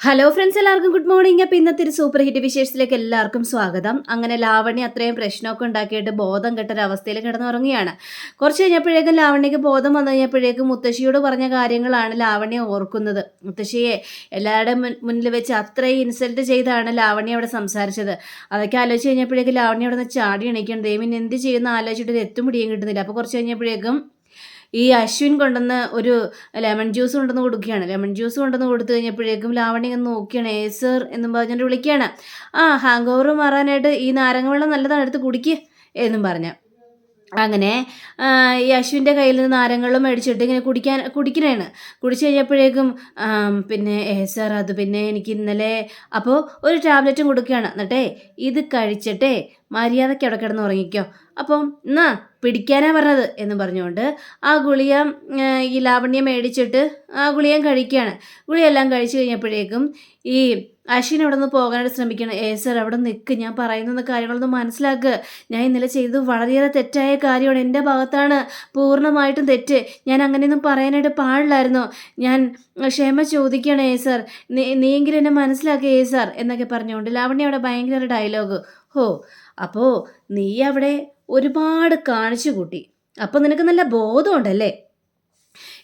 Hello friends എല്ലാവർക്കും good morning അപ്പം ഇന്നത്തെ ഒരു സൂപ്പർ ഹിറ്റ് വിശേഷത്തിലേക്ക് എല്ലാവർക്കും സ്വാഗതം. അങ്ങനെ ലാവണ്യ അത്രയും പ്രശ്നമൊക്കെ ഉണ്ടാക്കിയിട്ട് ബോധം കെട്ടൊരവസ്ഥയിൽ കിടന്നുറങ്ങുകയാണ്. കുറച്ച് കഴിഞ്ഞപ്പോഴേക്കും ലാവണ്യക്ക് ബോധം വന്നു കഴിഞ്ഞപ്പോഴേക്കും മുത്തശ്ശിയോട് പറഞ്ഞ കാര്യങ്ങളാണ് ലാവണ്യ ഓർക്കുന്നത്. മുത്തശ്ശിയെ എല്ലാവരുടെ മുന്നിൽ വെച്ച് അത്രയും ഇൻസൾട്ട് ചെയ്താണ് ലാവണ്യ അവിടെ സംസാരിച്ചത്. അതൊക്കെ ആലോചിച്ച് കഴിഞ്ഞപ്പോഴേക്കും ലാവണ്യ അവിടെ നിന്ന് ചാടി എണീക്കണം ദൈവം എന്ത് ചെയ്യുന്ന ആലോചിച്ചിട്ട് ഒരു എത്തും പിടിയും കിട്ടുന്നില്ല. അപ്പോൾ കുറച്ച് കഴിഞ്ഞപ്പോഴേക്കും ഈ അശ്വിൻ കൊണ്ടുവന്ന് ഒരു ലെമൺ ജ്യൂസ് കൊണ്ടുവന്ന് കൊടുക്കുകയാണ്. ലെമൺ ജ്യൂസ് കൊണ്ടുവന്ന് കൊടുത്തു കഴിഞ്ഞപ്പോഴേക്കും ലാവണി ഒന്ന് നോക്കിയാണ് ഏ സർ എന്നും പറഞ്ഞിട്ട് വിളിക്കുകയാണ്. ആ ഹാങ് ഓവർ മാറാനായിട്ട് ഈ നാരങ്ങ വെള്ളം നല്ലതാണ്. എടുത്ത് കുടിക്കുക എന്നും പറഞ്ഞു. അങ്ങനെ ഈ അശ്വിന്റെ കയ്യിൽ നിന്ന് നാരങ്ങളും മേടിച്ചിട്ട് ഇങ്ങനെ കുടിക്കാൻ കുടിക്കണേണ്. കുടിച്ചു കഴിഞ്ഞപ്പോഴേക്കും പിന്നെ ഏ സാർ അത് പിന്നെ എനിക്ക് ഇന്നലെ അപ്പോൾ ഒരു ടാബ്ലറ്റും കൊടുക്കുകയാണ്. എന്നിട്ടേ ഇത് കഴിച്ചിട്ടേ മര്യാദയ്ക്ക് അവിടെ കിടന്ന് ഉറങ്ങിക്കോ. അപ്പം എന്നാ പിടിക്കാനാ പറഞ്ഞത് എന്ന് പറഞ്ഞുകൊണ്ട് ആ ഗുളിക ആ, ഈ ലാവണ്യം മേടിച്ചിട്ട് ആ ഗുളിയം കഴിക്കുകയാണ്. ഗുളിയെല്ലാം കഴിച്ചു കഴിഞ്ഞപ്പോഴേക്കും ഈ അശ്വിൻ അവിടെ നിന്ന് പോകാനായിട്ട് ശ്രമിക്കണം ഏ സർ അവിടെ നിൽക്ക് ഞാൻ പറയുന്ന കാര്യങ്ങളൊന്നും മനസ്സിലാക്കുക ഞാൻ ഇന്നലെ ചെയ്തത് വളരെയേറെ തെറ്റായ കാര്യമാണ്. എന്റെ ഭാഗത്താണ് പൂർണമായിട്ടും തെറ്റ്. ഞാൻ അങ്ങനെയൊന്നും പറയാനായിട്ട് പാടില്ലായിരുന്നു. ഞാൻ ക്ഷമ ചോദിക്കുകയാണ് ഏ സർ നീ നീയെങ്കിലും എന്നെ മനസ്സിലാക്കുക ഏ സർ എന്നൊക്കെ പറഞ്ഞുകൊണ്ട് ലാവണ്യ അവിടെ ഭയങ്കര ഡയലോഗ് ഹോ അപ്പോൾ നീ അവിടെ ഒരുപാട് കാണിച്ചു കൂട്ടി. അപ്പം നിനക്ക് നല്ല ബോധമുണ്ടല്ലേ?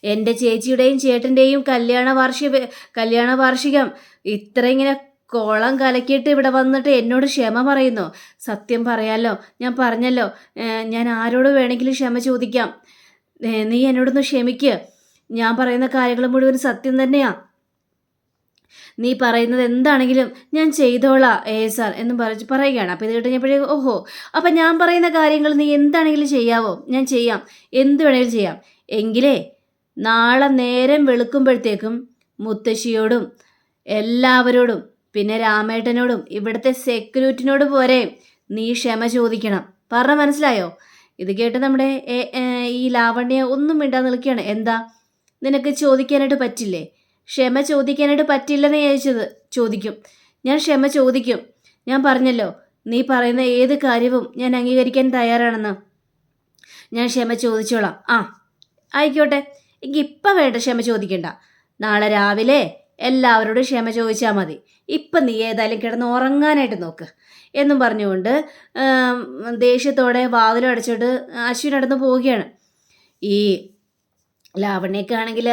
എന്റെ ചേച്ചിയുടെയും ചേട്ടന്റെയും കല്യാണ വാർഷിക കല്യാണ വാർഷികം ഇത്ര ഇങ്ങനെ കോളം കലക്കിയിട്ട് ഇവിടെ വന്നിട്ട് എന്നോട് ക്ഷമ പറയുന്നു? സത്യം പറയാലോ? ഞാൻ പറഞ്ഞല്ലോ ഞാൻ ആരോട് വേണമെങ്കിലും ക്ഷമ ചോദിക്കാം. നീ എന്നോടൊന്ന് ക്ഷമിക്ക്. ഞാൻ പറയുന്ന കാര്യങ്ങൾ മുഴുവൻ സത്യം തന്നെയാ. നീ പറയുന്നത് എന്താണെങ്കിലും ഞാൻ ചെയ്തോളാം ഏ സാർ എന്ന് പറഞ്ഞ് പറയുകയാണ്. അപ്പോൾ ഇത് കഴിഞ്ഞപ്പോഴേ ഓഹോ അപ്പം ഞാൻ പറയുന്ന കാര്യങ്ങൾ നീ എന്താണെങ്കിലും ചെയ്യാവോ? ഞാൻ ചെയ്യാം എന്ത് വേണമെങ്കിലും ചെയ്യാം. എങ്കിലേ നാളെ നേരം വെളുക്കുമ്പോഴത്തേക്കും മുത്തശ്ശിയോടും എല്ലാവരോടും പിന്നെ രാമേട്ടനോടും ഇവിടുത്തെ സെക്യൂരിറ്റിനോട് പോരെ നീ ക്ഷമ ചോദിക്കണം. പറഞ്ഞ മനസ്സിലായോ? ഇത് കേട്ട് നമ്മുടെ ഈ ലാവണ്യ ഒന്നും മിണ്ടാൻ നിൽക്കുകയാണ്. എന്താ? നിനക്ക് ചോദിക്കാനായിട്ട് പറ്റില്ലേ? ക്ഷമ ചോദിക്കാനായിട്ട് പറ്റില്ലെന്ന് ചോദിച്ചത് ചോദിക്കും. ഞാൻ ക്ഷമ ചോദിക്കും. ഞാൻ പറഞ്ഞല്ലോ നീ പറയുന്ന ഏത് കാര്യവും ഞാൻ അംഗീകരിക്കാൻ തയ്യാറാണെന്ന്. ഞാൻ ക്ഷമ ചോദിച്ചോളാം. ആ ആയിക്കോട്ടെ. എനിക്ക് ഇപ്പം വേണ്ട ക്ഷമ ചോദിക്കണ്ട. നാളെ രാവിലെ എല്ലാവരോടും ക്ഷമ ചോദിച്ചാൽ മതി. ഇപ്പം നീ ഏതായാലും കിടന്ന് ഉറങ്ങാനായിട്ട് നോക്ക്. എന്നും പറഞ്ഞുകൊണ്ട് ദേഷ്യത്തോടെ വാതിലും അടച്ചിട്ട് അശ്വിനടന്ന് പോവുകയാണ്. ഈ ലാവണ്യക്കാണെങ്കിൽ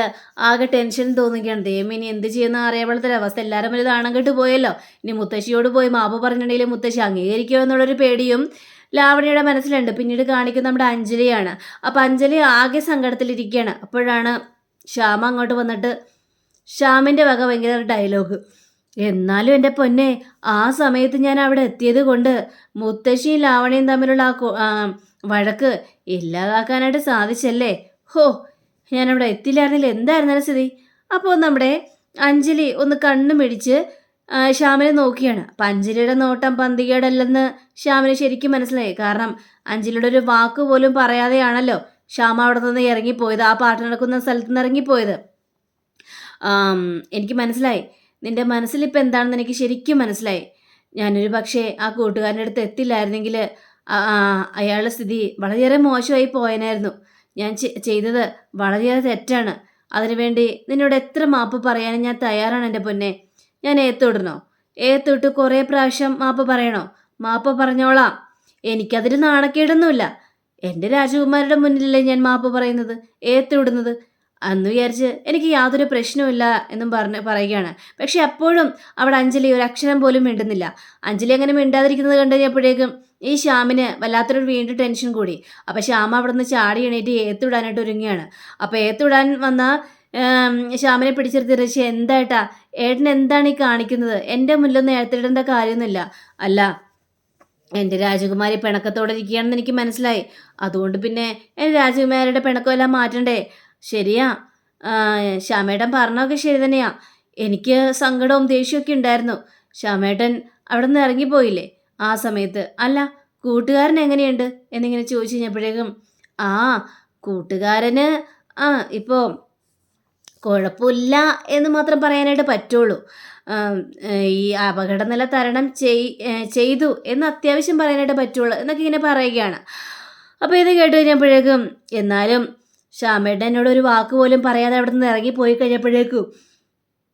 ആകെ ടെൻഷൻ തോന്നുകയാണ് ദൈവം ഇനി എന്ത് ചെയ്യുന്ന അറിയാവുള്ളതൊരു അവസ്ഥ എല്ലാവരും വലുത് താണം കെട്ട് പോയല്ലോ. ഇനി മുത്തശ്ശിയോട് പോയി മാപ്പ് പറഞ്ഞിട്ടുണ്ടെങ്കിൽ മുത്തശ്ശി അംഗീകരിക്കുമോ എന്നുള്ളൊരു പേടിയും ലാവണ്യയുടെ മനസ്സിലുണ്ട്. പിന്നീട് കാണിക്കുന്നത് നമ്മുടെ അഞ്ജലിയാണ്. അപ്പം അഞ്ജലി ആകെ സങ്കടത്തിലിരിക്കുകയാണ്. അപ്പോഴാണ് ശ്യാമ അങ്ങോട്ട് വന്നിട്ട് ശ്യാമിന്റെ വക ഭയങ്കര ഡയലോഗ് എന്നാലും എന്റെ പൊന്നെ ആ സമയത്ത് ഞാൻ അവിടെ എത്തിയത് കൊണ്ട് മുത്തശ്ശിയും ലാവണിയും തമ്മിലുള്ള ആ വഴക്ക് ഇല്ലാതാക്കാനായിട്ട് സാധിച്ചല്ലേ? ഹോ ഞാനവിടെ എത്തില്ലായിരുന്നില്ല എന്തായിരുന്നാലും സ്ഥിതി. അപ്പോൾ നമ്മുടെ അഞ്ജലി ഒന്ന് കണ്ണു മിടിച്ച് ശ്യാമിനെ നോക്കിയാണ്. അപ്പം അഞ്ജലിയുടെ നോട്ടം പന്തികേടല്ലെന്ന് ശ്യാമിന് ശരിക്കും മനസ്സിലായി. കാരണം അഞ്ജലിയുടെ ഒരു വാക്ക് പോലും പറയാതെയാണല്ലോ ശ്യാമ അവിടെ നിന്ന് ഇറങ്ങിപ്പോയത് ആ പാട്ട് നടക്കുന്ന സ്ഥലത്ത് നിന്ന് ഇറങ്ങിപ്പോയത്. എനിക്ക് മനസ്സിലായി. നിന്റെ മനസ്സിലിപ്പോൾ എന്താണെന്ന് എനിക്ക് ശരിക്കും മനസ്സിലായി. ഞാനൊരു പക്ഷേ ആ കൂട്ടുകാരന്റെ അടുത്ത് എത്തില്ലായിരുന്നെങ്കിൽ അയാളുടെ സ്ഥിതി വളരെയേറെ മോശമായി പോയനായിരുന്നു. ഞാൻ ചെയ്തത് വളരെയേറെ തെറ്റാണ്. അതിനുവേണ്ടി നിന്നോട് എത്ര മാപ്പ് പറയാനും ഞാൻ തയ്യാറാണ് എന്റെ പൊന്നെ. ഞാൻ ഏത്തോടണോ ഏത്തോട്ട് കുറേ പ്രാവശ്യം മാപ്പ് പറയണോ? മാപ്പ് പറഞ്ഞോളാം. എനിക്കതിന് നാണക്കേടൊന്നുമില്ല. എന്റെ രാജകുമാരുടെ മുന്നിലല്ലേ ഞാൻ മാപ്പ് പറയുന്നത്? ഏത്തിവിടുന്നത് അന്ന് വിചാരിച്ച് എനിക്ക് യാതൊരു പ്രശ്നവുമില്ല എന്നും പറഞ്ഞ് പറയുകയാണ്. പക്ഷെ അപ്പോഴും അവിടെ അഞ്ജലി ഒരു അക്ഷരം പോലും മിണ്ടുന്നില്ല. അഞ്ജലി അങ്ങനെ മിണ്ടാതിരിക്കുന്നത് കണ്ടു കഴിഞ്ഞപ്പോഴേക്കും ഈ ശ്യാമിന് വല്ലാത്തൊരു വീണ്ടും ടെൻഷൻ കൂടി. അപ്പോൾ ശ്യാമ അവിടെ നിന്ന് ചാടി എണീറ്റ് ഏത്തുവിടാനായിട്ട് ഒരുങ്ങുകയാണ്. അപ്പോൾ ഏത്തുവിടാൻ വന്ന ശ്യാമിനെ പിടിച്ചെടുത്ത് രക്ഷ എന്തായിട്ടാ ഏട്ടൻ എന്താണ് ഈ കാണിക്കുന്നത്? എന്റെ മുന്നിലൊന്നും ഏത്തിടേണ്ട കാര്യമൊന്നുമില്ല. അല്ല എന്റെ രാജകുമാരി പിണക്കത്തോടെ ഇരിക്കുകയാണെന്ന് എനിക്ക് മനസ്സിലായി. അതുകൊണ്ട് പിന്നെ എന്റെ രാജകുമാരിയുടെ പിണക്കമെല്ലാം മാറ്റണ്ടേ? ശരിയാ. ശ്യാമേട്ടൻ പറഞ്ഞൊക്കെ ശരി തന്നെയാ. എനിക്ക് സങ്കടവും ദേഷ്യമൊക്കെ ഉണ്ടായിരുന്നു. ശ്യാമേട്ടൻ അവിടെ നിന്ന് ഇറങ്ങിപ്പോയില്ലേ? ആ സമയത്ത്. അല്ല കൂട്ടുകാരൻ എങ്ങനെയുണ്ട്? എന്നിങ്ങനെ ചോദിച്ചു കഴിഞ്ഞപ്പോഴേക്കും ആ കൂട്ടുകാരന് ആ ഇപ്പോൾ കുഴപ്പമില്ല എന്ന് മാത്രം പറയാനായിട്ട് പറ്റുള്ളൂ. ഈ അപകട നില തരണം ചെയ് ചെയ്തു എന്ന് അത്യാവശ്യം പറയാനായിട്ട് പറ്റുള്ളൂ എന്നൊക്കെ ഇങ്ങനെ പറയുകയാണ്. അപ്പോൾ ഇത് കേട്ട് കഴിഞ്ഞപ്പോഴേക്കും എന്നാലും ശ്യാമേട്ടൻ എന്നോട് ഒരു വാക്ക് പോലും പറയാതെ അവിടെ നിന്ന് ഇറങ്ങി പോയി കഴിഞ്ഞപ്പോഴേക്കും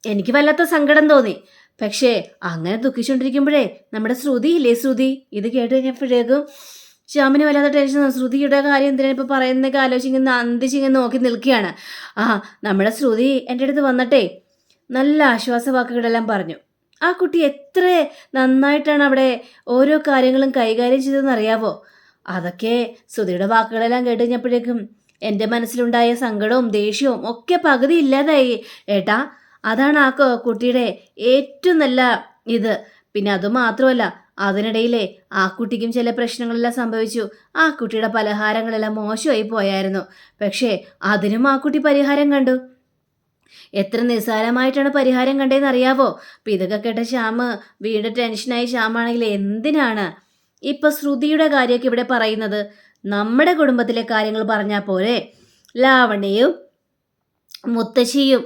എനിക്ക് വല്ലാത്ത സങ്കടം തോന്നി. പക്ഷേ അങ്ങനെ ദുഃഖിച്ചുകൊണ്ടിരിക്കുമ്പോഴേ നമ്മുടെ ശ്രുതി ഇല്ലേ ശ്രുതി? ഇത് കേട്ട് കഴിഞ്ഞപ്പോഴേക്കും ശ്യാമിന് വല്ലാത്ത ടെൻഷൻ ശ്രുതിയുടെ കാര്യം എന്തിനാണ് ഇപ്പോൾ പറയുന്നതൊക്കെ ആലോചിക്കുന്ന അന്തിച്ചിങ്ങനെ നോക്കി നിൽക്കുകയാണ്. ആ നമ്മുടെ ശ്രുതി എന്റെ അടുത്ത് വന്നിട്ടേ നല്ല ആശ്വാസ വാക്കുകളെല്ലാം പറഞ്ഞു. ആ കുട്ടി എത്ര നന്നായിട്ടാണ് അവിടെ ഓരോ കാര്യങ്ങളും കൈകാര്യം ചെയ്തതെന്ന് അറിയാവോ അതൊക്കെ ശ്രുതിയുടെ വാക്കുകളെല്ലാം കേട്ട് കഴിഞ്ഞപ്പോഴേക്കും എന്റെ മനസ്സിലുണ്ടായ സങ്കടവും ദേഷ്യവും ഒക്കെ പകുതി ഇല്ലാതായി. ഏട്ടാ അതാണ് ആ കുട്ടിയുടെ ഏറ്റവും നല്ല ഇത്. പിന്നെ അതുമാത്രമല്ല അതിനിടയിലെ ആ കുട്ടിക്കും ചില പ്രശ്നങ്ങളെല്ലാം സംഭവിച്ചു. ആ കുട്ടിയുടെ പലഹാരങ്ങളെല്ലാം മോശമായി പോയായിരുന്നു. പക്ഷേ അതിനും ആ കുട്ടി പരിഹാരം കണ്ടു. എത്ര നിസ്സാരമായിട്ടാണ് പരിഹാരം കണ്ടതെന്ന് അറിയാവോ അപ്പം ഇതൊക്കെ കേട്ട ശ്യാമ് വീട് ടെൻഷനായി ശ്യാമാണെങ്കിൽ എന്തിനാണ്? ഇപ്പം ശ്രുതിയുടെ കാര്യമൊക്കെ ഇവിടെ പറയുന്നത്. നമ്മുടെ കുടുംബത്തിലെ കാര്യങ്ങൾ പറഞ്ഞാൽ പോരെ. ലാവണ്യയും മുത്തശ്ശിയും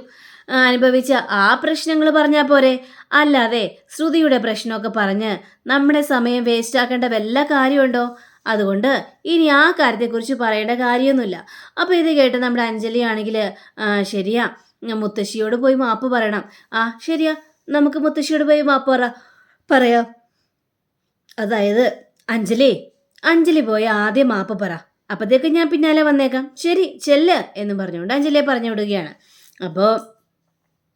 അനുഭവിച്ച ആ പ്രശ്നങ്ങൾ പറഞ്ഞാൽ പോരെ. അല്ലാതെ ശ്രുതിയുടെ പ്രശ്നമൊക്കെ പറഞ്ഞ് നമ്മുടെ സമയം വേസ്റ്റ് ആക്കേണ്ട വല്ല കാര്യമുണ്ടോ? അതുകൊണ്ട് ഇനി ആ കാര്യത്തെക്കുറിച്ച് പറയേണ്ട കാര്യമൊന്നുമില്ല. അപ്പോൾ ഇത് കേട്ട് നമ്മുടെ അഞ്ജലി ആണെങ്കിൽ ശരിയാ മുത്തശ്ശിയോട് പോയി മാപ്പ് പറയണം. ആ ശരിയാ നമുക്ക് മുത്തശ്ശിയോട് പോയി മാപ്പ് പറ പറയാം. അതായത് അഞ്ജലി അഞ്ജലി പോയ ആദ്യം മാപ്പ് പറ. അപ്പത്തേക്ക് ഞാൻ പിന്നാലെ വന്നേക്കാം. ശരി ചെല്ല് എന്ന് പറഞ്ഞുകൊണ്ട് അഞ്ജലിയെ പറഞ്ഞു വിടുകയാണ്. അപ്പോൾ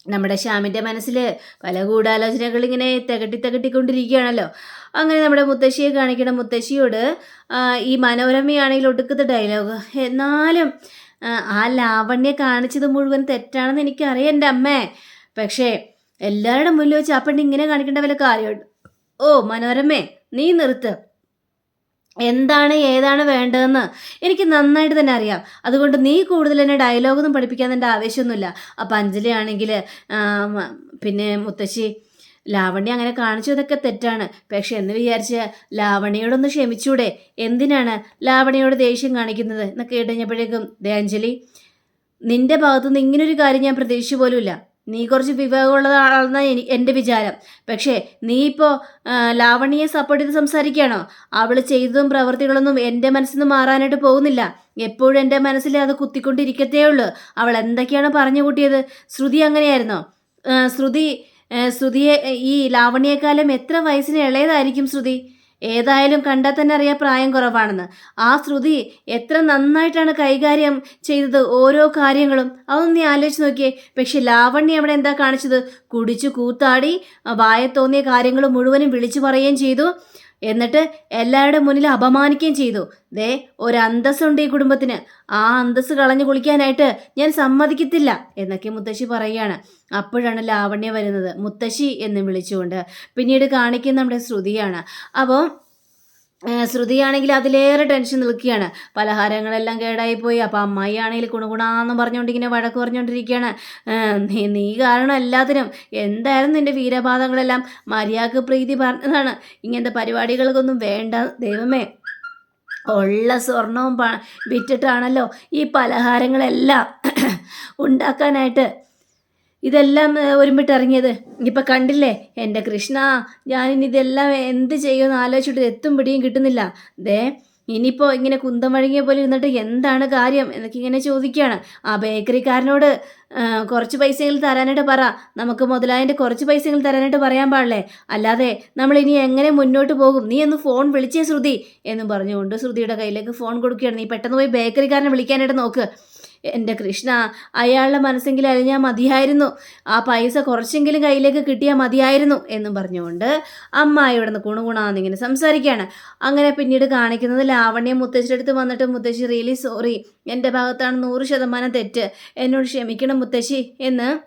നമ്മുടെ ശ്യാമിന്റെ മനസ്സിൽ പല ഗൂഢാലോചനകൾ ഇങ്ങനെ തികട്ടി തികട്ടിക്കൊണ്ടിരിക്കുകയാണല്ലോ. അങ്ങനെ നമ്മുടെ മുത്തശ്ശിയെ കാണിക്കണം മുത്തശ്ശിയോട് ഈ മനോരമയാണെങ്കിൽ ഒടുക്കത്തെ ഡയലോഗ് എന്നാലും ആ, ലാവണ്യെ കാണിച്ചത് മുഴുവൻ തെറ്റാണെന്ന് എനിക്കറിയാം എന്റെ അമ്മേ. പക്ഷേ എല്ലാവരുടെ മുന്നിൽ വെച്ച് ആ ഇങ്ങനെ കാണിക്കേണ്ട വല്ല കാര്യമുണ്ട്? ഓ മനോരമേ നീ നിർത്ത്. എന്താണ് ഏതാണ് വേണ്ടതെന്ന് എനിക്ക് നന്നായിട്ട് തന്നെ അറിയാം. അതുകൊണ്ട് നീ കൂടുതൽ എന്നെ ഡയലോഗൊന്നും പഠിപ്പിക്കാൻ എന്റെ ആവശ്യമൊന്നുമില്ല. അപ്പം അഞ്ജലി ആണെങ്കിൽ പിന്നെ മുത്തശ്ശി ലാവണ്യ അങ്ങനെ കാണിച്ചതൊക്കെ തെറ്റാണ്. പക്ഷെ എന്ന് വിചാരിച്ച് ലാവണ്യയോടൊന്ന് ക്ഷമിച്ചൂടെ? എന്തിനാണ് ലാവണിയോട് ദേഷ്യം കാണിക്കുന്നത്? എന്നൊക്കെ കേട്ടുകഴിഞ്ഞപ്പോഴേക്കും ദേ അഞ്ജലി നിന്റെ ഭാഗത്തുനിന്ന് ഇങ്ങനൊരു കാര്യം ഞാൻ പ്രതീക്ഷിച്ചു പോലുമില്ല. നീ കുറച്ച് വിവേകമുള്ള ആളെന്നാണ് എനി എന്റെ വിചാരം. പക്ഷേ നീ ഇപ്പോൾ ലാവണിയെ സപ്പോർട്ട് ചെയ്ത് സംസാരിക്കുകയാണോ? അവൾ ചെയ്തതും പ്രവൃത്തികളൊന്നും എന്റെ മനസ്സിൽ നിന്ന് മാറാനായിട്ട് പോകുന്നില്ല. എപ്പോഴും എന്റെ മനസ്സിൽ അത് കുത്തിക്കൊണ്ടിരിക്കത്തേ ഉള്ളൂ. അവൾ എന്തൊക്കെയാണ് പറഞ്ഞു കൂട്ടിയത്? ശ്രുതി അങ്ങനെയായിരുന്നോ? ശ്രുതി ശ്രുതിയെ ഈ ലാവണിയെക്കാലം എത്ര വയസ്സിന് ഇളയതായിരിക്കും ശ്രുതി? ഏതായാലും കണ്ടാൽ തന്നെ അറിയാം പ്രായം കുറവാണെന്ന്. ആ ശ്രുതി എത്ര നന്നായിട്ടാണ് കൈകാര്യം ചെയ്തത് ഓരോ കാര്യങ്ങളും. അതൊന്നും നീ ആലോചിച്ച് നോക്കിയേ. പക്ഷെ ലാവണ്യ അവിടെ എന്താ കാണിച്ചത്? കുടിച്ചു കൂത്താടി വായ തോന്നിയ കാര്യങ്ങൾ മുഴുവനും വിളിച്ചു പറയുകയും ചെയ്തു. എന്നിട്ട് എല്ലാവരുടെ മുന്നിൽ അപമാനിക്കുകയും ചെയ്തു. ദേ ഒരു അന്തസ്സുണ്ട് ഈ കുടുംബത്തിന്. ആ അന്തസ് കളഞ്ഞു കുളിക്കാനായിട്ട് ഞാൻ സമ്മതിക്കത്തില്ല എന്നൊക്കെ മുത്തശ്ശി പറയുകയാണ്. അപ്പോഴാണ് ലാവണ്യ വരുന്നത്. മുത്തശ്ശി എന്ന് വിളിച്ചുകൊണ്ട് പിന്നീട് കാണിക്കുന്ന നമ്മുടെ ശ്രുതിയാണ്. അപ്പോൾ ശ്രുതിയാണെങ്കിൽ അതിലേറെ ടെൻഷൻ നിൽക്കുകയാണ്. പലഹാരങ്ങളെല്ലാം കേടായിപ്പോയി. അപ്പോൾ അമ്മായിയാണെങ്കിൽ കുണുകുണാന്ന് പറഞ്ഞുകൊണ്ട് ഇങ്ങനെ വഴക്ക് പറഞ്ഞുകൊണ്ടിരിക്കുകയാണ്. നീ നീ കാരണം എല്ലാത്തിനും എന്തായാലും നിന്റെ വീരപാതങ്ങളെല്ലാം മര്യാദയ്ക്ക് പ്രീതി പറഞ്ഞതാണ്. ഇങ്ങനത്തെ പരിപാടികൾക്കൊന്നും വേണ്ട ദൈവമേ. ഉള്ള സ്വർണവും വിറ്റിട്ടാണല്ലോ ഈ പലഹാരങ്ങളെല്ലാം ഉണ്ടാക്കാനായിട്ട് ഇതെല്ലാം ഒരുമിട്ട് ഇറങ്ങിയത് ഇപ്പം കണ്ടില്ലേ? എന്റെ കൃഷ്ണ ഇനി ഇതെല്ലാം എന്ത് ചെയ്യുമെന്ന് ആലോചിച്ചിട്ട് എത്തും പിടിയും കിട്ടുന്നില്ല. ദേ ഇനിയിപ്പോൾ ഇങ്ങനെ കുന്തം വഴങ്ങിയ പോലെ ഇരുന്നിട്ട് എന്താണ് കാര്യം എന്നൊക്കെ ഇങ്ങനെ ചോദിക്കുകയാണ്. ആ ബേക്കറിക്കാരനോട് കുറച്ച് പൈസയെങ്കിലും തരാനായിട്ട് പറ. നമുക്ക് മുതലായതിന്റെ കുറച്ച് പൈസയെങ്കിലും തരാനായിട്ട് പറയാൻ പാടില്ലേ? അല്ലാതെ നമ്മൾ ഇനി എങ്ങനെ മുന്നോട്ട് പോകും? നീ ഒന്ന് ഫോൺ വിളിച്ചേ ശ്രുതി എന്നും പറഞ്ഞുകൊണ്ട് ശ്രുതിയുടെ കയ്യിലേക്ക് ഫോൺ കൊടുക്കുകയാണ്. നീ പെട്ടെന്ന് പോയി ബേക്കറിക്കാരനെ വിളിക്കാനായിട്ട് നോക്ക്. എന്റെ കൃഷ്ണ അയാളുടെ മനസ്സെങ്കിൽ അലിഞ്ഞാൽ മതിയായിരുന്നു. ആ പൈസ കുറച്ചെങ്കിലും കയ്യിലേക്ക് കിട്ടിയാൽ മതിയായിരുന്നു എന്നും പറഞ്ഞുകൊണ്ട് അമ്മ ഇവിടെ നിന്ന് കുണുകുണാന്നിങ്ങനെ സംസാരിക്കുകയാണ് അങ്ങനെ പിന്നീട് കാണിക്കുന്നത് ലാവണ്യ മുത്തശ്ശിയുടെ അടുത്ത് വന്നിട്ട് മുത്തശ്ശി റിയലി സോറി എന്റെ ഭാഗത്താണ് നൂറ് ശതമാനം തെറ്റ്. എന്നോട് ക്ഷമിക്കണം മുത്തശ്ശി എന്ന്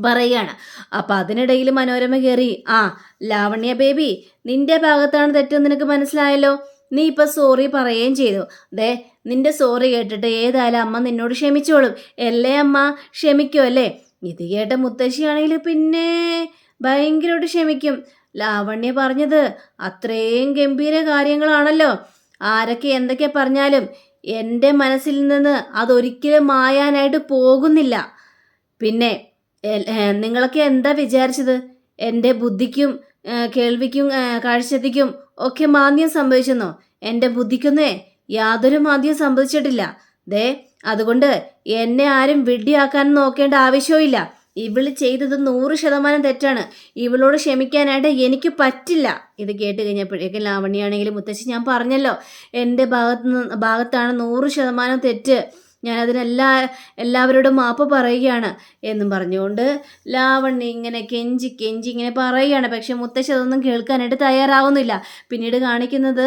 പറയുകയാണ്. അപ്പം അതിനിടയിൽ മനോരമ കയറി ആ ലാവണ്യ ബേബി നിന്റെ ഭാഗത്താണ് തെറ്റെന്ന് നിനക്ക് മനസ്സിലായല്ലോ. നീ ഇപ്പം സോറി പറയുകയും ചെയ്തു. ദേ നിന്റെ സോറി കേട്ടിട്ട് ഏതായാലും അമ്മ നിന്നോട് ക്ഷമിച്ചോളും. അല്ലേ അമ്മ? ക്ഷമിക്കും അല്ലേ? ഇത് കേട്ട മുത്തശ്ശിയാണെങ്കിൽ പിന്നെ ഭയങ്കരമായിട്ട് ക്ഷമിക്കും. ലാവണ്യ പറഞ്ഞത് അത്രയും ഗംഭീര കാര്യങ്ങളാണല്ലോ. ആരൊക്കെ എന്തൊക്കെ പറഞ്ഞാലും എന്റെ മനസ്സിൽ നിന്ന് അതൊരിക്കലും മായാനായിട്ട് പോകുന്നില്ല. പിന്നെ നിങ്ങളൊക്കെ എന്താ വിചാരിച്ചത്? എന്റെ ബുദ്ധിക്കും കേൾവിക്കും കാഴ്ചത്തിക്കും ഒക്കെ മാന്യം സംഭവിച്ചെന്നോ? എന്റെ ബുദ്ധിക്കൊന്നേ യാതൊരു മാന്ദ്യം സംഭവിച്ചിട്ടില്ല. ദേ അതുകൊണ്ട് എന്നെ ആരും വിഡ്ഢിയാക്കാൻ നോക്കേണ്ട ആവശ്യമില്ല ഇവൾ ചെയ്തത് നൂറ് ശതമാനം തെറ്റാണ്. ഇവളോട് ക്ഷമിക്കാനായിട്ട് എനിക്ക് പറ്റില്ല. ഇത് കേട്ട് കഴിഞ്ഞപ്പോഴേക്കും ലാവണ്യാണെങ്കിലും മുത്തശ്ശി ഞാൻ പറഞ്ഞല്ലോ എന്റെ ഭാഗത്ത് ഭാഗത്താണ് നൂറ് ശതമാനം തെറ്റ്. ഞാനതിനെല്ലാ എല്ലാവരോടും മാപ്പ് പറയുകയാണ് എന്നും പറഞ്ഞുകൊണ്ട് ലാവണ്യ ഇങ്ങനെ കെഞ്ചി കെഞ്ചി ഇങ്ങനെ പറയുകയാണ്. പക്ഷെ മുത്തശ്ശി അതൊന്നും കേൾക്കാനായിട്ട് തയ്യാറാവുന്നില്ല. പിന്നീട് കാണിക്കുന്നത്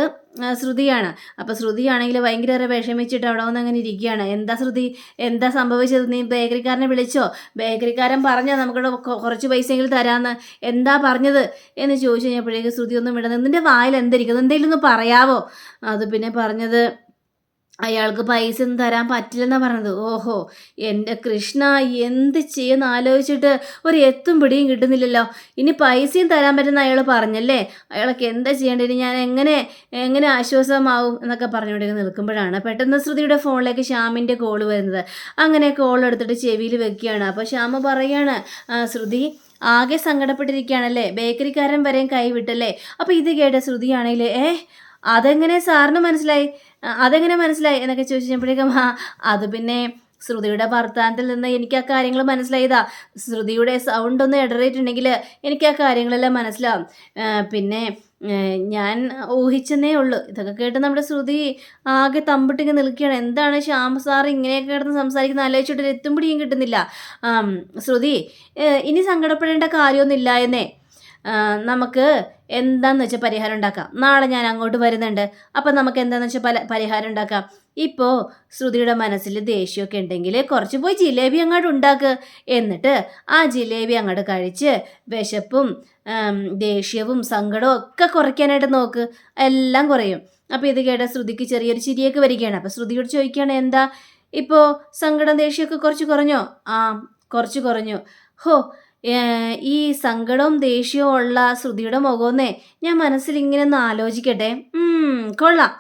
ശ്രുതിയാണ്. അപ്പോൾ ശ്രുതിയാണെങ്കിൽ ഭയങ്കര വിഷമിച്ചിട്ട് അവിടെ വന്ന് അങ്ങനെ ഇരിക്കുകയാണ്. എന്താ ശ്രുതി? എന്താ സംഭവിച്ചത്? നീ ബേക്കറിക്കാരനെ വിളിച്ചോ? ബേക്കറിക്കാരൻ പറഞ്ഞോ നമുക്കിവിടെ കുറച്ച് പൈസയെങ്കിലും തരാമെന്ന് എന്താ പറഞ്ഞത്? എന്ന് ചോദിച്ചു കഴിഞ്ഞപ്പോഴേക്കും ശ്രുതി ഒന്നും വിടുന്നത് നിന്റെ വായിൽ എന്തിരിക്കുന്നു? എന്തെങ്കിലും ഒന്ന് പറയാവോ? അത് പിന്നെ പറഞ്ഞത് അയാൾക്ക് പൈസ ഒന്നും തരാൻ പറ്റില്ലെന്നാണ് പറഞ്ഞത്. ഓഹോ എന്റെ കൃഷ്ണ എന്ത് ചെയ്യുന്ന ആലോചിച്ചിട്ട് ഒരു എത്തും പിടിയും കിട്ടുന്നില്ലല്ലോ. ഇനി പൈസയും തരാൻ പറ്റുന്ന അയാൾ പറഞ്ഞല്ലേ? അയാൾക്ക് എന്താ ചെയ്യേണ്ടത്? ഞാൻ എങ്ങനെ എങ്ങനെ ആശ്വാസമാവും എന്നൊക്കെ പറഞ്ഞുകൊണ്ട് നിൽക്കുമ്പോഴാണ് പെട്ടെന്ന് ശ്രുതിയുടെ ഫോണിലേക്ക് ശ്യാമിന്റെ കോൾ വരുന്നത്. അങ്ങനെ കോൾ എടുത്തിട്ട് ചെവിയിൽ വെക്കുകയാണ്. അപ്പോൾ ശ്യാമ പറയുകയാണ് ശ്രുതി ആകെ സങ്കടപ്പെട്ടിരിക്കുകയാണല്ലേ? ബേക്കറിക്കാരൻ വരെയും കൈവിട്ടല്ലേ? അപ്പോൾ ഇത് കേട്ട ശ്രുതിയാണെങ്കിൽ ഏ അതെങ്ങനെ സാറിന് മനസ്സിലായി? അതെങ്ങനെ മനസ്സിലായി? എന്നൊക്കെ ചോദിച്ചപ്പോഴേക്കും അത് പിന്നെ ശ്രുതിയുടെ വർത്താനത്തിൽ നിന്ന് എനിക്ക് ആ കാര്യങ്ങൾ മനസ്സിലായതാ. ശ്രുതിയുടെ സൗണ്ട് ഒന്ന് ഇടറിയിട്ടുണ്ടെങ്കിൽ എനിക്ക് ആ കാര്യങ്ങളെല്ലാം മനസ്സിലാവും. പിന്നെ ഞാൻ ഊഹിച്ചെന്നേ ഉള്ളൂ. ഇതൊക്കെ കേട്ട് നമ്മുടെ ശ്രുതി ആകെ തമ്പിട്ടിങ്ങ് നിൽക്കുകയാണ്. എന്താണ് ശ്യാമ സാർ ഇങ്ങനെയൊക്കെ കിടന്ന് സംസാരിക്കുന്ന ആലോചിച്ചിട്ട് എത്തുംപിടിയും കിട്ടുന്നില്ല. ശ്രുതി ഇനി സങ്കടപ്പെടേണ്ട കാര്യമൊന്നുമില്ല എന്നേ. നമുക്ക് എന്താന്ന് വെച്ചാൽ പരിഹാരം ഉണ്ടാക്കാം. നാളെ ഞാൻ അങ്ങോട്ട് വരുന്നുണ്ട്. അപ്പം നമുക്ക് എന്താന്ന് വെച്ചാൽ പല പരിഹാരം ഉണ്ടാക്കാം. ഇപ്പോൾ ശ്രുതിയുടെ മനസ്സിൽ ദേഷ്യമൊക്കെ ഉണ്ടെങ്കിൽ കുറച്ച് പോയി ജിലേബി അങ്ങോട്ട് ഉണ്ടാക്കുക എന്നിട്ട് ആ ജിലേബി അങ്ങോട്ട് കഴിച്ച് വിശപ്പും ദേഷ്യവും സങ്കടവും ഒക്കെ കുറയ്ക്കാനായിട്ട് നോക്ക്. എല്ലാം കുറയും. അപ്പോൾ ഇത് കേട്ട ശ്രുതിക്ക് ചെറിയൊരു ചിരിയൊക്കെ വരികയാണ്. അപ്പോൾ ശ്രുതിയോട് ചോദിക്കുകയാണ് എന്താ? ഇപ്പോൾ സങ്കടം ദേഷ്യമൊക്കെ കുറച്ച് കുറഞ്ഞോ? ആ കുറച്ച് കുറഞ്ഞു. ഹോ ഈ സങ്കടവും ദേഷ്യവും ഉള്ള ശ്രുതിയുടെ മുഖമെന്നേ ഞാൻ മനസ്സിൽ ഇങ്ങനെ ഒന്ന് ആലോചിക്കട്ടെ. കൊള്ളാം.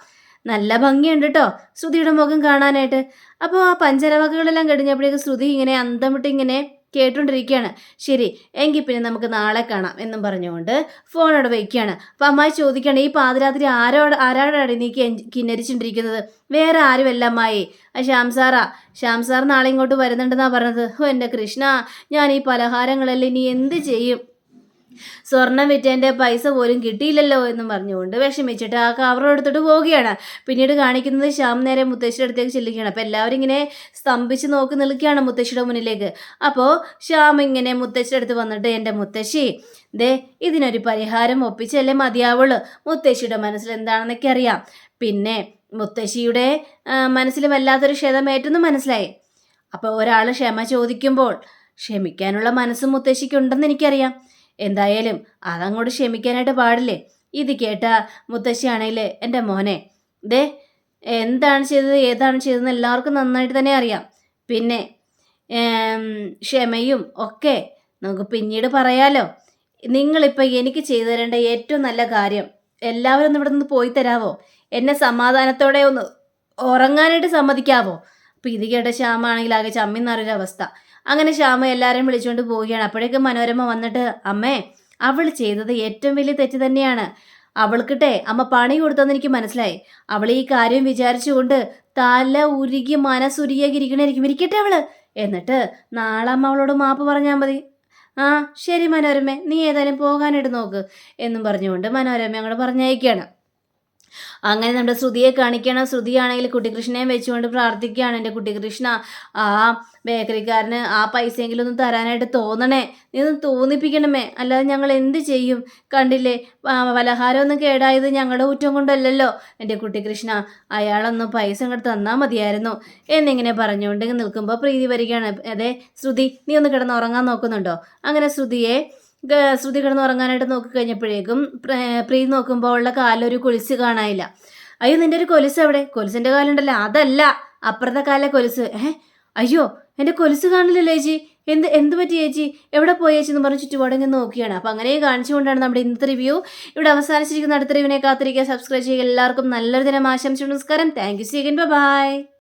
നല്ല ഭംഗിയുണ്ട് കേട്ടോ ശ്രുതിയുടെ മുഖം കാണാനായിട്ട്. അപ്പോൾ ആ പഞ്ചരവകകളെല്ലാം കഴിഞ്ഞപ്പോഴേക്ക് ശ്രുതി ഇങ്ങനെ അന്തം വിട്ട് ഇങ്ങനെ കേട്ടുകൊണ്ടിരിക്കുകയാണ് ശരി എങ്കിൽ പിന്നെ നമുക്ക് നാളെ കാണാം എന്നും പറഞ്ഞുകൊണ്ട് ഫോണോട് വയ്ക്കുകയാണ് അപ്പോൾ അമ്മായി ചോദിക്കുകയാണ് ഈ പാതിരാത്രി ആരോട് ആരാടാണ് നീ കിന്നരിച്ചുകൊണ്ടിരിക്കുന്നത് വേറെ ആരുമല്ല അമ്മായി. ആ ശ്യാം സാറാ. ശ്യാം സാർ നാളെ ഇങ്ങോട്ട് വരുന്നുണ്ടെന്നാണ് പറഞ്ഞത്. ഓ എന്റെ കൃഷ്ണ ഞാൻ ഈ പലഹാരങ്ങളെല്ലാം ഇനി എന്ത് ചെയ്യും? സ്വർണം വിറ്റേന്റെ പൈസ പോലും കിട്ടിയില്ലല്ലോ എന്ന് പറഞ്ഞുകൊണ്ട് വിഷമിച്ചിട്ട് ആ കവർ എടുത്തിട്ട് പോവുകയാണ്. പിന്നീട് കാണിക്കുന്നത് ശ്യാം നേരെ മുത്തശ്ശിയുടെ അടുത്തേക്ക് ചെല്ലുകയാണ്. അപ്പോൾ എല്ലാവരും ഇങ്ങനെ സ്തംഭിച്ച് നോക്കി നിൽക്കുകയാണ് മുത്തശ്ശിയുടെ മുന്നിലേക്ക്. അപ്പോൾ ശ്യാം ഇങ്ങനെ മുത്തശ്ശിയുടെ അടുത്ത് വന്നിട്ട് എന്റെ മുത്തശ്ശി ദേ ഇതിനൊരു പരിഹാരം ഒപ്പിച്ചല്ലേ മതിയാവുള്ളൂ. മുത്തശ്ശിയുടെ മനസ്സിൽ എന്താണെന്നൊക്കെ അറിയാം. പിന്നെ മുത്തശ്ശിയുടെ മനസ്സിൽ വല്ലാത്തൊരു ക്ഷതമേറ്റെന്ന് മനസ്സിലായി. അപ്പോൾ ഒരാൾ ക്ഷമ ചോദിക്കുമ്പോൾ ക്ഷമിക്കാനുള്ള മനസ്സും മുത്തശ്ശിക്കുണ്ടെന്ന് എനിക്കറിയാം. എന്തായാലും അതങ്ങോട്ട് ക്ഷമിക്കാനായിട്ട് പാടില്ലേ? ഇത് കേട്ട മുത്തശ്ശിയാണെങ്കിൽ എന്റെ മോനെ. ദേ എന്താണ് ചെയ്തത് ഏതാണ് ചെയ്തതെന്ന് എല്ലാവർക്കും നന്നായിട്ട് തന്നെ അറിയാം. പിന്നെ ക്ഷമയും ഒക്കെ നമുക്ക് പിന്നീട് പറയാലോ. നിങ്ങളിപ്പോൾ എനിക്ക് ചെയ്തു തരേണ്ട ഏറ്റവും നല്ല കാര്യം എല്ലാവരും ഒന്ന് ഇവിടെ നിന്ന് പോയി തരാവോ? എന്നെ സമാധാനത്തോടെ ഒന്ന് ഉറങ്ങാനായിട്ട് സമ്മതിക്കാവോ? അപ്പോൾ ഇത് കേട്ട ശ്യാമാണെങ്കിൽ ആകെ ചമ്മിന്നറിയൊരവസ്ഥ അങ്ങനെ ശ്യാമ എല്ലാവരെയും വിളിച്ചുകൊണ്ട് പോവുകയാണ്. അപ്പോഴേക്കും മനോരമ വന്നിട്ട് അമ്മേ അവൾ ചെയ്തത് ഏറ്റവും വലിയ തെറ്റ് തന്നെയാണ്. അവൾക്കിട്ടെ അമ്മ പണി കൊടുത്തെന്ന് എനിക്ക് മനസ്സിലായി. അവൾ ഈ കാര്യം വിചാരിച്ചുകൊണ്ട് തല ഉരുകി മനസ്സുരുകിയൊക്കെ ഇരിക്കട്ടെ അവൾ. എന്നിട്ട് നാളെ അമ്മ അവളോട് മാപ്പ് പറഞ്ഞാൽ മതി. ആ ശരി മനോരമ നീ ഏതായാലും പോകാനായിട്ട് നോക്ക്. എന്നും പറഞ്ഞുകൊണ്ട് മനോരമ അങ്ങോട്ട് പറഞ്ഞയക്കുകയാണ്. അങ്ങനെ നമ്മുടെ ശ്രുതിയെ കാണിക്കണം. ശ്രുതിയാണെങ്കിൽ കുട്ടികൃഷ്ണനെയും വെച്ചുകൊണ്ട് പ്രാർത്ഥിക്കുകയാണ്. എന്റെ കുട്ടികൃഷ്ണ ആ ബേക്കറിക്കാരന് ആ പൈസയെങ്കിലും ഒന്ന് തരാനായിട്ട് തോന്നണേ. നീ ഒന്ന് തോന്നിപ്പിക്കണമേ. അല്ലാതെ ഞങ്ങൾ എന്ത് ചെയ്യും? കണ്ടില്ലേ? പലഹാരമൊന്നും കേടായത് ഞങ്ങളുടെ കുറ്റം കൊണ്ടല്ലല്ലോ. എന്റെ കുട്ടികൃഷ്ണ അയാളൊന്ന് പൈസ ഇങ്ങോട്ട് തന്നാൽ മതിയായിരുന്നു. എന്നിങ്ങനെ പറഞ്ഞുകൊണ്ട് നിൽക്കുമ്പോൾ പ്രീതി വരികയാണ്. അതെ ശ്രുതി നീ ഒന്ന് കിടന്ന് ഉറങ്ങാൻ നോക്കുന്നുണ്ടോ? അങ്ങനെ ശ്രുതിയെ ശ്രുതി കിടന്ന് ഉറങ്ങാനായിട്ട് നോക്കിക്കഴിഞ്ഞപ്പോഴേക്കും പ്രീതി നോക്കുമ്പോൾ ഉള്ള കാലൊരു കൊലിസ് കാണാനില്ല. അയ്യോ നിന്റെ ഒരു കൊലുസ് എവിടെ? കൊലുസിന്റെ കാലുണ്ടല്ലോ. അതല്ല അപ്പുറത്തെ കാലിലെ കൊലുസ്. ഏഹ്? അയ്യോ എന്റെ കൊലുസ് കാണില്ലല്ലോ ചേച്ചി എന്ത് എന്ത് പറ്റി ചേച്ചി എവിടെ പോയി ചേച്ചി എന്ന് പറഞ്ഞ് ചുറ്റുപാടെങ്കിൽ നോക്കിയാണ്. അപ്പോൾ അങ്ങനെ കാണിച്ചുകൊണ്ടാണ് നമ്മുടെ ഇന്നത്തെ റിവ്യൂ. ഇവിടെ അവസാനിച്ചിരിക്കുന്ന അടുത്ത റിവ്യൂവിനെ കാത്തിരിക്കുക. സബ്സ്ക്രൈബ് ചെയ്യുക. എല്ലാവർക്കും നല്ലൊരു ദിനം ആശംസിച്ചു നമസ്കാരം. Thank you സീഗൻ by